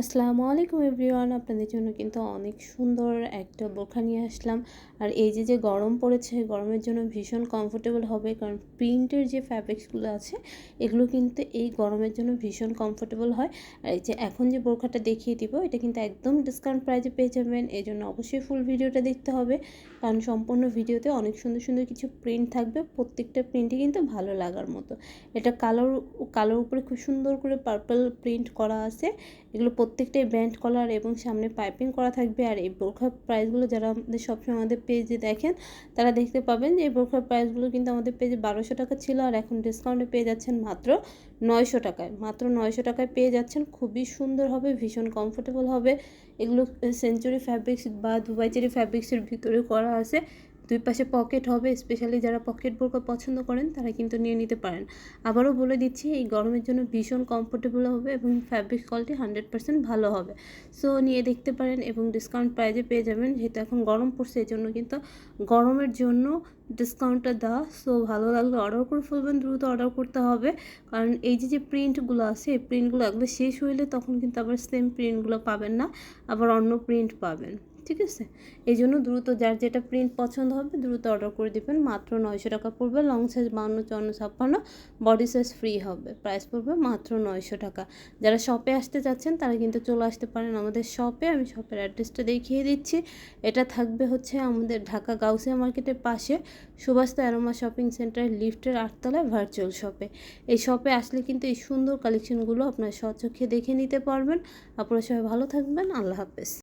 আসসালামু আলাইকুম এভরিওয়ান। আপনাদের জন্য কিন্তু অনেক সুন্দর একটা বোরখা নিয়ে আসলাম। আর এই যে যে গরম পড়েছে গরমের জন্য ভীষণ কমফোর্টেবল হবে, কারণ প্রিন্টের যে ফ্যাব্রিক্সগুলো আছে, এগুলো কিন্তু এই গরমের জন্য ভীষণ কমফোর্টেবল হয়। আর এই যে, এখন যে বোরখাটা দেখিয়ে দিব, এটা কিন্তু একদম ডিসকাউন্ট প্রাইজে পেয়ে যাবেন। এই জন্য অবশ্যই ফুল ভিডিওটা দেখতে হবে, কারণ সম্পূর্ণ ভিডিওতে অনেক সুন্দর সুন্দর কিছু প্রিন্ট থাকবে। প্রত্যেকটা প্রিন্টই কিন্তু ভালো লাগার মতো। এটা কালোর কালোর উপরে খুব সুন্দর করে পার্পল প্রিন্ট করা আছে। এগুলো প্রত্যেকটাই ব্যান্ড কলার এবং সামনে পাইপিং করা থাকবে। আর এই বোরখার প্রাইসগুলো যারা আমাদের সবসময় আমাদের পেজে দেখেন, তারা দেখতে পাবেন যে এই বোরখার প্রাইসগুলো কিন্তু আমাদের পেজে বারোশো টাকা ছিল আর এখন ডিসকাউন্টে পেয়ে যাচ্ছেন মাত্র নয়শো টাকায়। মাত্র নয়শো টাকায় পেয়ে যাচ্ছেন, খুবই সুন্দর হবে, ভীষণ কমফোর্টেবল হবে। এগুলো সেঞ্চুরি ফ্যাব্রিক্স বা দুবাই চেরি ফ্যাব্রিক্সের ভিতরে করা আছে। দুই পাশে পকেট হবে স্পেশালি যারা পকেট বোরকা পছন্দ করেন, তারা কিন্তু নিয়ে নিতে পারেন। আবারও বলে দিচ্ছি, এই গরমের জন্য ভীষণ কমফোর্টেবল হবে এবং ফ্যাব্রিক কোয়ালিটি হান্ড্রেড পার্সেন্ট ভালো হবে। সো নিয়ে দেখতে পারেন এবং ডিসকাউন্ট প্রাইজে পেয়ে যাবেন, যেহেতু এখন গরম পড়ছে এই জন্য কিন্তু গরমের জন্য ডিসকাউন্টটা দেওয়া সো ভালো লাগলে অর্ডার করে ফেলবেন, দ্রুত অর্ডার করতে হবে। কারণ এই যে যে প্রিন্টগুলো আছে, এই প্রিন্টগুলো একবার শেষ হইলে তখন কিন্তু আবার সেম প্রিন্টগুলো পাবেন না, আবার অন্য প্রিন্ট পাবেন। ঠিক আছে? এই জন্য দ্রুত যার যেটা প্রিন্ট পছন্দ হবে দ্রুত অর্ডার করে দেবেন। মাত্র নয়শো টাকা পড়বে লং সাইজ বাউন্ন চুয়ান্ন, ছাপ্পান্ন বডি সাইজ ফ্রি হবে। প্রাইস পড়বে মাত্র নয়শো টাকা। যারা শপে আসতে চাচ্ছেন, তারা কিন্তু চলে আসতে পারেন আমাদের শপে আমি শপের অ্যাড্রেসটা দেখিয়ে দিচ্ছি। এটা থাকবে হচ্ছে আমাদের ঢাকা গাউসিয়া মার্কেটের পাশে সুভাষতা অ্যারোমা শপিং সেন্টার লিফটের আটতলায় ভার্চুয়াল শপে এই শপে আসলে কিন্তু এই সুন্দর কালেকশনগুলো আপনার স্বচক্ষে দেখে নিতে পারবেন। আপনারা সবাই ভালো থাকবেন। আল্লাহ হাফেজ।